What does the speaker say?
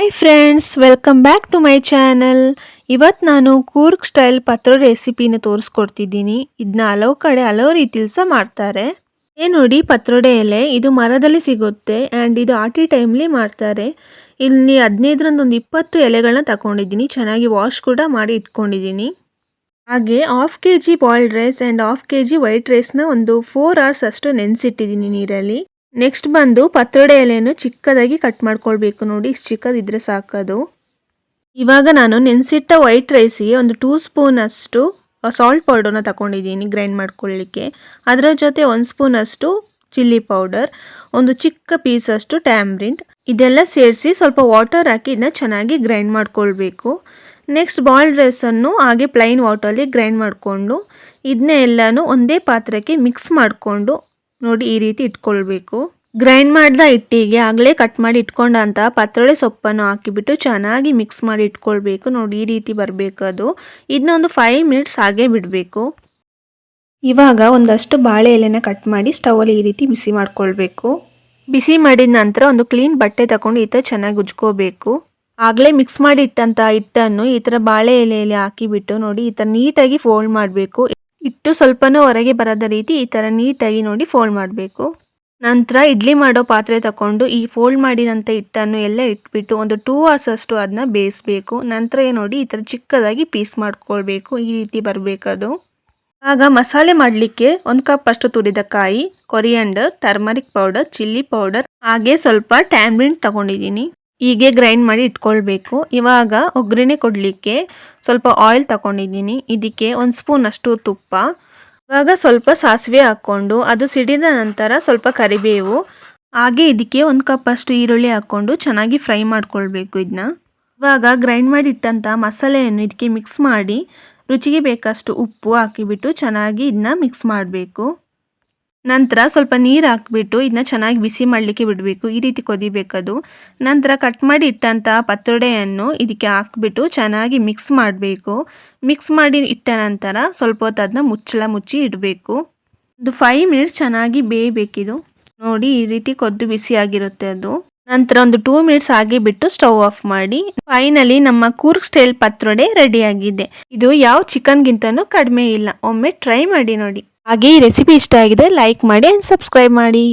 Hi friends welcome back to my channel ಇವತ್ತು ನಾನು Coorg style ಪತ್ರ ರೆಸಿಪಿನ ತೋರಿಸ್ಕೊಡ್ತಿದ್ದೀನಿ. ಇದನ್ನ ಹಲವು ಕಡೆ ಹಲವು ರೀತಿಲಿ ಸಹ ಮಾಡ್ತಾರೆ. ಏ ನೋಡಿ ಪತ್ರೊಡೆ ಎಲೆ, ಇದು ಮರದಲ್ಲಿ ಸಿಗುತ್ತೆ ಆ್ಯಂಡ್ ಇದು ಆಟಿ ಟೈಮ್ಲಿ ಮಾಡ್ತಾರೆ. ಇಲ್ಲಿ ಹದಿನೈದರಿಂದ ಒಂದು ಇಪ್ಪತ್ತು ಎಲೆಗಳನ್ನ ತಗೊಂಡಿದ್ದೀನಿ ಚೆನ್ನಾಗಿ ವಾಶ್ ಕೂಡ ಮಾಡಿ ಇಟ್ಕೊಂಡಿದ್ದೀನಿ. ಹಾಗೆ half K G boiled rice and half K G white ರೈಸ್ನ ಒಂದು ಫೋರ್ ಅವರ್ಸ್ ಅಷ್ಟು ನೆನೆಸಿಟ್ಟಿದ್ದೀನಿ ನೀರಲ್ಲಿ. ನೆಕ್ಸ್ಟ್ ಬಂದು ಪತ್ರೊಡೆ ಎಲೆಯನ್ನು ಚಿಕ್ಕದಾಗಿ ಕಟ್ ಮಾಡ್ಕೊಳ್ಬೇಕು ನೋಡಿ. ಇಷ್ಟು ಚಿಕ್ಕದಿದ್ದರೆ ಸಾಕದು. ಇವಾಗ ನಾನು ನೆನೆಸಿಟ್ಟ ವೈಟ್ ರೈಸಿಗೆ ಒಂದು ಟೂ ಸ್ಪೂನ್ ಅಷ್ಟು ಸಾಲ್ಟ್ ಪೌಡರ್ನ ತಗೊಂಡಿದ್ದೀನಿ ಗ್ರೈಂಡ್ ಮಾಡ್ಕೊಳ್ಳಿಕ್ಕೆ ಅದರ ಜೊತೆ ಒಂದು ಸ್ಪೂನ್ ಅಷ್ಟು ಚಿಲ್ಲಿ ಪೌಡರ್ ಒಂದು ಚಿಕ್ಕ ಪೀಸ್ ಅಷ್ಟು ಟ್ಯಾಮ್ರಿಂಟ್ ಇದೆಲ್ಲ ಸೇರಿಸಿ ಸ್ವಲ್ಪ ವಾಟರ್ ಹಾಕಿ ಇದನ್ನ ಚೆನ್ನಾಗಿ ಗ್ರೈಂಡ್ ಮಾಡ್ಕೊಳ್ಬೇಕು. ನೆಕ್ಸ್ಟ್ ಬಾಯ್ಲ್ಡ್ ರೈಸನ್ನು ಹಾಗೆ ಪ್ಲೈನ್ ವಾಟರಲ್ಲಿ ಗ್ರೈಂಡ್ ಮಾಡಿಕೊಂಡು ಇದನ್ನೇ ಎಲ್ಲನೂ ಒಂದೇ ಪಾತ್ರಕ್ಕೆ ಮಿಕ್ಸ್ ಮಾಡಿಕೊಂಡು ನೋಡಿ ಈ ರೀತಿ ಇಟ್ಕೊಳ್ಬೇಕು. ಗ್ರೈಂಡ್ ಮಾಡಿದ ಹಿಟ್ಟಿಗೆ ಆಗಲೇ ಕಟ್ ಮಾಡಿ ಇಟ್ಕೊಂಡಂತ ಪತ್ರೊಳೆ ಸೊಪ್ಪನ್ನು ಹಾಕಿಬಿಟ್ಟು ಚೆನ್ನಾಗಿ ಮಿಕ್ಸ್ ಮಾಡಿ ಇಟ್ಕೊಳ್ಬೇಕು. ನೋಡಿ ಈ ರೀತಿ ಬರಬೇಕು ಅದು. ಇದನ್ನ ಒಂದು ಫೈವ್ ಮಿನಿಟ್ಸ್ ಹಾಗೆ ಬಿಡಬೇಕು. ಇವಾಗ ಒಂದಷ್ಟು ಬಾಳೆ ಎಲೆನ ಕಟ್ ಮಾಡಿ ಸ್ಟವಲ್ಲಿ ಈ ರೀತಿ ಬಿಸಿ ಮಾಡ್ಕೊಳ್ಬೇಕು. ಬಿಸಿ ಮಾಡಿದ ನಂತರ ಒಂದು ಕ್ಲೀನ್ ಬಟ್ಟೆ ತಗೊಂಡು ಈ ಥರ ಚೆನ್ನಾಗಿ ಉಜ್ಕೋಬೇಕು. ಆಗಲೇ ಮಿಕ್ಸ್ ಮಾಡಿ ಇಟ್ಟಂಥ ಹಿಟ್ಟನ್ನು ಈ ಥರ ಬಾಳೆ ಎಲೆಯಲ್ಲಿ ಹಾಕಿಬಿಟ್ಟು ನೋಡಿ ಈ ಥರ ನೀಟಾಗಿ ಫೋಲ್ಡ್ ಮಾಡಬೇಕು. ಇಟ್ಟು ಸ್ವಲ್ಪನೂ ಹೊರಗೆ ಬರದ ರೀತಿ ಈ ಥರ ನೀಟಾಗಿ ನೋಡಿ ಫೋಲ್ಡ್ ಮಾಡಬೇಕು. ನಂತರ ಇಡ್ಲಿ ಮಾಡೋ ಪಾತ್ರೆ ತಗೊಂಡು ಈ ಫೋಲ್ಡ್ ಮಾಡಿದಂಥ ಹಿಟ್ಟನ್ನು ಎಲ್ಲ ಇಟ್ಬಿಟ್ಟು ಒಂದು ಟೂ ಅವರ್ಸ್ ಅಷ್ಟು ಅದನ್ನ ಬೇಯಿಸ್ಬೇಕು. ನಂತರ ನೋಡಿ ಈ ಥರ ಚಿಕ್ಕದಾಗಿ ಪೀಸ್ ಮಾಡ್ಕೊಳ್ಬೇಕು. ಈ ರೀತಿ ಬರಬೇಕದು. ಆಗ ಮಸಾಲೆ ಮಾಡಲಿಕ್ಕೆ ಒಂದು ಕಪ್ ಅಷ್ಟು ತುರಿದ ಕಾಯಿ coriander turmeric powder chilli powder ಹಾಗೆ ಸ್ವಲ್ಪ ಟ್ಯಾಮ್ರಿನ್ ತಗೊಂಡಿದ್ದೀನಿ. ಹೀಗೆ ಗ್ರೈಂಡ್ ಮಾಡಿ ಇಟ್ಕೊಳ್ಬೇಕು. ಇವಾಗ ಒಗ್ಗರಣೆ ಕೊಡಲಿಕ್ಕೆ ಸ್ವಲ್ಪ ಆಯಿಲ್ ತಗೊಂಡಿದ್ದೀನಿ ಇದಕ್ಕೆ ಒಂದು ಸ್ಪೂನ್ ಅಷ್ಟು ತುಪ್ಪ. ಇವಾಗ ಸ್ವಲ್ಪ ಸಾಸಿವೆ ಹಾಕ್ಕೊಂಡು, ಅದು ಸಿಡಿದ ನಂತರ ಸ್ವಲ್ಪ ಕರಿಬೇವು. ಹಾಗೆ ಇದಕ್ಕೆ ಒಂದು ಕಪ್ ಅಷ್ಟು ಈರುಳ್ಳಿ ಹಾಕ್ಕೊಂಡು ಚೆನ್ನಾಗಿ ಫ್ರೈ ಮಾಡ್ಕೊಳ್ಬೇಕು ಇದನ್ನ ಇವಾಗ ಗ್ರೈಂಡ್ ಮಾಡಿ ಇಟ್ಟಂಥ ಮಸಾಲೆಯನ್ನು ಇದಕ್ಕೆ ಮಿಕ್ಸ್ ಮಾಡಿ, ರುಚಿಗೆ ಬೇಕಷ್ಟು ಉಪ್ಪು ಹಾಕಿಬಿಟ್ಟು ಚೆನ್ನಾಗಿ ಇದನ್ನ ಮಿಕ್ಸ್ ಮಾಡಬೇಕು. ನಂತರ ಸ್ವಲ್ಪ ನೀರು ಹಾಕ್ಬಿಟ್ಟು ಇದನ್ನ ಚೆನ್ನಾಗಿ ಬಿಸಿ ಮಾಡಲಿಕ್ಕೆ ಬಿಡಬೇಕು. ಈ ರೀತಿ ಕೊದಿಬೇಕದು. ನಂತರ ಕಟ್ ಮಾಡಿ ಇಟ್ಟಂಥ ಪತ್ರೊಡೆಯನ್ನು ಇದಕ್ಕೆ ಹಾಕ್ಬಿಟ್ಟು ಚೆನ್ನಾಗಿ ಮಿಕ್ಸ್ ಮಾಡಬೇಕು. ಮಿಕ್ಸ್ ಮಾಡಿ ಇಟ್ಟ ನಂತರ ಸ್ವಲ್ಪ ಹೊತ್ತು ಅದನ್ನ ಮುಚ್ಚಳ ಮುಚ್ಚಿ ಇಡಬೇಕು. ಒಂದು ಫೈವ್ ಮಿನಿಟ್ಸ್ ಚೆನ್ನಾಗಿ ಬೇಯಬೇಕಿದು. ನೋಡಿ ಈ ರೀತಿ ಕೊದ್ದು ಬಿಸಿಯಾಗಿರುತ್ತೆ ಅದು. ನಂತರ ಒಂದು ಟೂ ಮಿನಿಟ್ಸ್ ಆಗಿ ಬಿಟ್ಟು ಸ್ಟವ್ ಆಫ್ ಮಾಡಿ ಫೈನಲಿ ನಮ್ಮ ಕೂರ್ಗ್ ಸ್ಟೈಲ್ ಪತ್ರೊಡೆ ರೆಡಿಯಾಗಿದೆ ಇದು ಯಾವ ಚಿಕನ್ಗಿಂತನೂ ಕಡಿಮೆ ಇಲ್ಲ. ಒಮ್ಮೆ ಟ್ರೈ ಮಾಡಿ ನೋಡಿ. ಹಾಗೆ ಈ ರೆಸಿಪಿ ಇಷ್ಟ ಆಗಿದೆ ಲೈಕ್ ಮಾಡಿ ಆ್ಯಂಡ್ ಸಬ್ಸ್ಕ್ರೈಬ್ ಮಾಡಿ.